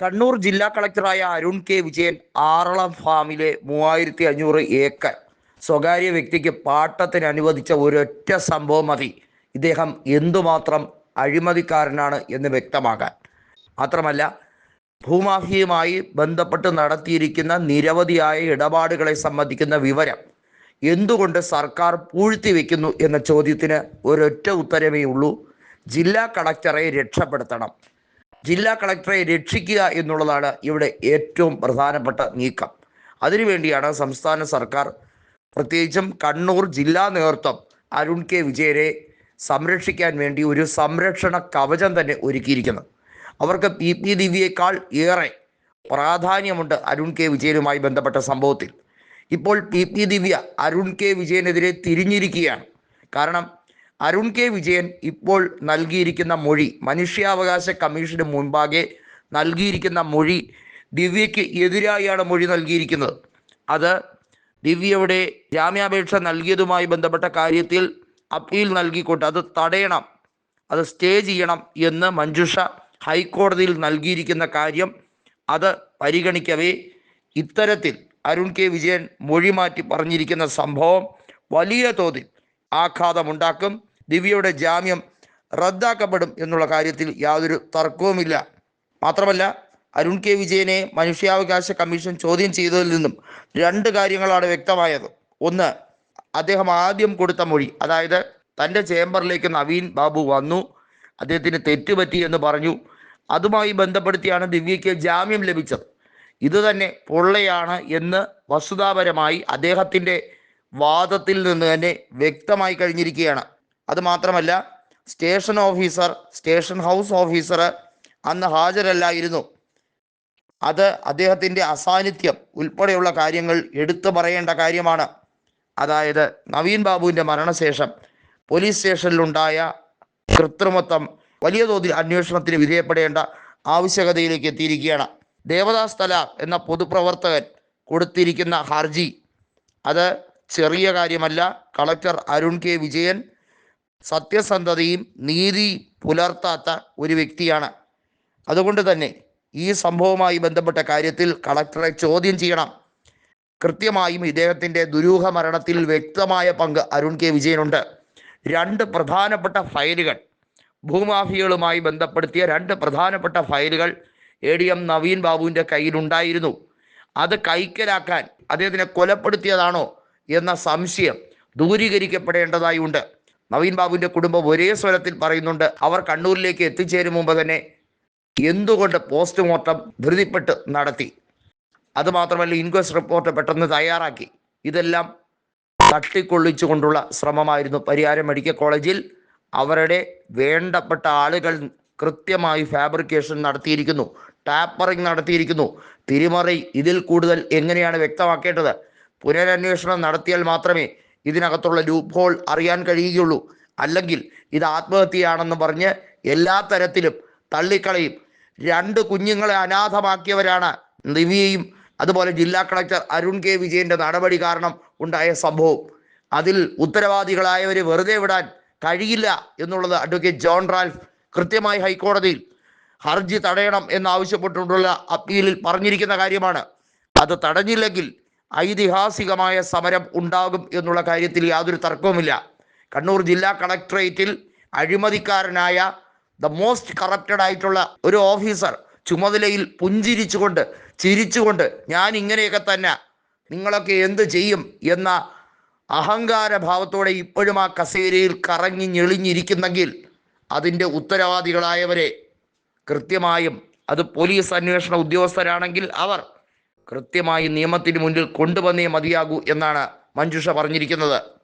കണ്ണൂർ ജില്ലാ കളക്ടറായ അരുൺ കെ വിജയൻ ആറളം ഫാമിലെ മൂവായിരത്തി അഞ്ഞൂറ് ഏക്കർ സ്വകാര്യ വ്യക്തിക്ക് പാട്ടത്തിന് അനുവദിച്ച ഒരൊറ്റ സംഭവം മതി. ഇദ്ദേഹം എന്തുമാത്രം അഴിമതിക്കാരനാണ് എന്ന് വ്യക്തമാകാൻ മാത്രമല്ല ഭൂമാഫിയുമായി ബന്ധപ്പെട്ട് നടത്തിയിരിക്കുന്ന നിരവധിയായ ഇടപാടുകളെ സംബന്ധിക്കുന്ന വിവരം എന്തുകൊണ്ട് സർക്കാർ പൂഴ്ത്തി വെക്കുന്നു എന്ന ചോദ്യത്തിന് ഒരൊറ്റ ഉത്തരമേ ഉള്ളൂ. ജില്ലാ കളക്ടറെ രക്ഷപ്പെടുത്തണം. ജില്ലാ കളക്ടറെ രക്ഷിക്കുക എന്നുള്ളതാണ് ഇവിടെ ഏറ്റവും പ്രധാനപ്പെട്ട നീക്കം. അതിനുവേണ്ടിയാണ് സംസ്ഥാന സർക്കാർ പ്രത്യേകിച്ചും കണ്ണൂർ ജില്ലാ നേതൃത്വം അരുൺ കെ വിജയരെ സംരക്ഷിക്കാൻ വേണ്ടി ഒരു സംരക്ഷണ കവചം തന്നെ ഒരുക്കിയിരിക്കുന്നത്. അവർക്ക് പി പി ദിവ്യേക്കാൾ ഏറെ പ്രാധാന്യമുണ്ട് അരുൺ കെ വിജയനുമായി ബന്ധപ്പെട്ട സംഭവത്തിൽ. ഇപ്പോൾ P P Divya Arun K വിജയനെതിരെ തിരിഞ്ഞിരിക്കുകയാണ്. കാരണം അരുൺ കെ. വിജയൻ ഇപ്പോൾ നൽകിയിരിക്കുന്ന മൊഴി മനുഷ്യാവകാശ കമ്മീഷന് മുൻപാകെ നൽകിയിരിക്കുന്ന മൊഴി ദിവ്യയ്ക്ക് എതിരായാണ് മൊഴി നൽകിയിരിക്കുന്നത്. അത് ദിവ്യയുടെ ജാമ്യാപേക്ഷ നൽകിയതുമായി ബന്ധപ്പെട്ട കാര്യത്തിൽ അപ്പീൽ നൽകിക്കൊണ്ട് അത് തടയണം അത് സ്റ്റേ ചെയ്യണം എന്ന് മഞ്ജുഷ ഹൈക്കോടതിയിൽ നൽകിയിരിക്കുന്ന കാര്യം അത് പരിഗണിക്കവേ ഇത്തരത്തിൽ അരുൺ കെ. വിജയൻ മൊഴി മാറ്റി പറഞ്ഞിരിക്കുന്ന സംഭവം വലിയ തോതിൽ ആഘാതമുണ്ടാക്കും. ദിവ്യയുടെ ജാമ്യം റദ്ദാക്കപ്പെടും എന്നുള്ള കാര്യത്തിൽ യാതൊരു തർക്കവുമില്ല. മാത്രമല്ല അരുൺ കെ. വിജയനെ മനുഷ്യാവകാശ കമ്മീഷൻ ചോദ്യം ചെയ്തതിൽ നിന്നും രണ്ട് കാര്യങ്ങളാണ് വ്യക്തമായത്. ഒന്ന് അദ്ദേഹം ആദ്യം കൊടുത്ത മൊഴി അതായത് തന്റെ ചേംബറിലേക്ക് നവീൻ ബാബു വന്നു അദ്ദേഹത്തിന് തെറ്റുപറ്റി എന്ന് പറഞ്ഞു. അതുമായി ബന്ധപ്പെടുത്തിയാണ് ദിവ്യയ്ക്ക് ജാമ്യം ലഭിച്ചത്. ഇത് തന്നെ പൊള്ളയാണ് എന്ന് വസ്തുതാപരമായി അദ്ദേഹത്തിന്റെ വാദത്തിൽ നിന്ന് തന്നെ വ്യക്തമായി കഴിഞ്ഞിരിക്കുകയാണ്. അത് മാത്രമല്ല station officer station house officer അന്ന് ഹാജരല്ലായിരുന്നു. അത് അദ്ദേഹത്തിന്റെ അസാന്നിധ്യം ഉൾപ്പെടെയുള്ള കാര്യങ്ങൾ എടുത്തു പറയേണ്ട കാര്യമാണ്. അതായത് നവീൻ ബാബുവിന്റെ മരണശേഷം പോലീസ് സ്റ്റേഷനിലുണ്ടായ കൃത്രിമത്വം വലിയ തോതിൽ അന്വേഷണത്തിന് വിധേയപ്പെടേണ്ട ആവശ്യകതയിലേക്ക് എത്തിയിരിക്കുകയാണ്. ദേവദാസ് തല എന്ന പൊതുപ്രവർത്തകൻ കൊടുത്തിരിക്കുന്ന ഹർജി. അത് ചെറിയ കാര്യമല്ല കളക്ടർ അരുൺ കെ വിജയൻ സത്യസന്ധതയും നീതി പുലർത്താത്ത ഒരു വ്യക്തിയാണ്. അതുകൊണ്ട് തന്നെ ഈ സംഭവവുമായി ബന്ധപ്പെട്ട കാര്യത്തിൽ കളക്ടറെ ചോദ്യം ചെയ്യണം. കൃത്യമായും ഇദ്ദേഹത്തിന്റെ ദുരൂഹ മരണത്തിൽ വ്യക്തമായ പങ്ക് അരുൺ കെ വിജയനുണ്ട്. രണ്ട് പ്രധാനപ്പെട്ട ഫയലുകൾ ഭൂമാഫിയകളുമായി ബന്ധപ്പെടുത്തിയ രണ്ട് പ്രധാനപ്പെട്ട ഫയലുകൾ എ ഡി എം നവീൻ ബാബുവിന്റെ കയ്യിലുണ്ടായിരുന്നു. അത് കൈക്കലാക്കാൻ അദ്ദേഹത്തിനെ കൊലപ്പെടുത്തിയതാണോ എന്ന സംശയം ദൂരീകരിക്കപ്പെടേണ്ടതായി ഉണ്ട് നവീൻ ബാബുവിന്റെ കുടുംബം ഒരേ സ്വരത്തിൽ പറയുന്നുണ്ട്. അവർ കണ്ണൂരിലേക്ക് എത്തിച്ചേരും മുമ്പ് തന്നെ എന്തുകൊണ്ട് പോസ്റ്റ്മോർട്ടം ധൃതിപ്പെട്ട് നടത്തി? അതുമാത്രമല്ല ഇൻക്വസ്റ്റ് റിപ്പോർട്ട് പെട്ടെന്ന് തയ്യാറാക്കി. ഇതെല്ലാം തട്ടിക്കൊള്ളിച്ചുകൊണ്ടുള്ള ശ്രമമായിരുന്നു പരിയാരം മെഡിക്കൽ കോളേജിൽ. അവരുടെ വേണ്ടപ്പെട്ട ആളുകൾ കൃത്യമായി ഫാബ്രിക്കേഷൻ നടത്തിയിരിക്കുന്നു ടാപ്പറിംഗ് നടത്തിയിരിക്കുന്നു. തിരിമറി ഇതിൽ കൂടുതൽ എങ്ങനെയാണ് വ്യക്തമാക്കേണ്ടത്? പുനരന്വേഷണം നടത്തിയാൽ മാത്രമേ ഇതിനകത്തുള്ള ലൂപ്പ് ഹോൾ അറിയാൻ കഴിയുകയുള്ളൂ. അല്ലെങ്കിൽ ഇത് ആത്മഹത്യയാണെന്ന് പറഞ്ഞ് എല്ലാ തരത്തിലും തള്ളിക്കളയും. രണ്ട് കുഞ്ഞുങ്ങളെ അനാഥമാക്കിയവരാണ് നിവിയയും അതുപോലെ ജില്ലാ കളക്ടർ അരുൺ കെ വിജയന്റെ നടപടി കാരണം ഉണ്ടായ സംഭവം. അതിൽ ഉത്തരവാദികളായവരെ വെറുതെ വിടാൻ കഴിയില്ല എന്നുള്ളത് അഡ്വക്കേറ്റ് ജോൺ റാൽഫ് കൃത്യമായി ഹൈക്കോടതിയിൽ ഹർജി തടയണം എന്നാവശ്യപ്പെട്ടുകൊണ്ടുള്ള അപ്പീലിൽ പറഞ്ഞിരിക്കുന്ന കാര്യമാണ്. അത് തടഞ്ഞില്ലെങ്കിൽ ഐതിഹാസികമായ സമരം ഉണ്ടാകും എന്നുള്ള കാര്യത്തിൽ യാതൊരു തർക്കവുമില്ല. കണ്ണൂർ ജില്ലാ കളക്ടറേറ്റിൽ അഴിമതിക്കാരനായ ദ മോസ്റ്റ് കറപ്റ്റഡ് ആയിട്ടുള്ള ഒരു ഓഫീസർ ചുമതലയിൽ പുഞ്ചിരിച്ചുകൊണ്ട് ചിരിച്ചുകൊണ്ട് ഞാൻ ഇങ്ങനെയൊക്കെ തന്നെ നിങ്ങളൊക്കെ എന്ത് ചെയ്യും എന്ന അഹങ്കാരഭാവത്തോടെ ഇപ്പോഴും ആ കസേരയിൽ കറങ്ങി ഞെളിഞ്ഞിരിക്കുന്നെങ്കിൽ അതിന്റെ ഉത്തരവാദികളായവരെ കൃത്യമായും അത് പോലീസ് അന്വേഷണ ഉദ്യോഗസ്ഥരാണെങ്കിൽ അവർ കൃത്യമായി നിയമത്തിന് മുന്നിൽ കൊണ്ടുവന്നേ മതിയാകൂ എന്നാണ് മഞ്ജുഷ പറഞ്ഞിരിക്കുന്നത്.